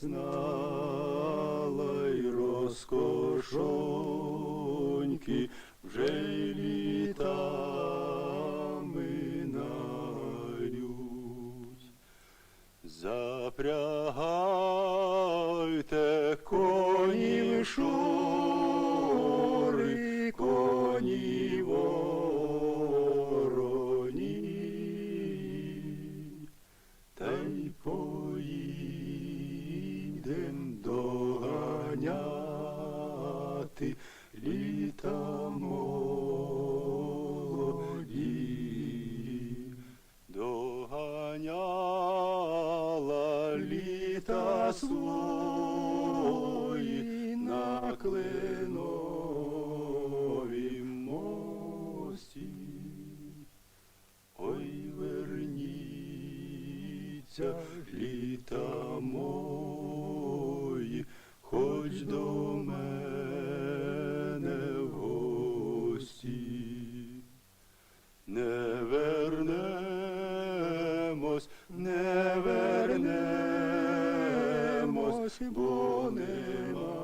знала й розкошоньки, вже й літа минають. Запрягайте коні в доганяти літа молоді. Доганяла літа свої на кленовім мості. Ой, верніться літа мої, хоч до мене Не вернемось, не вернемось, бо нема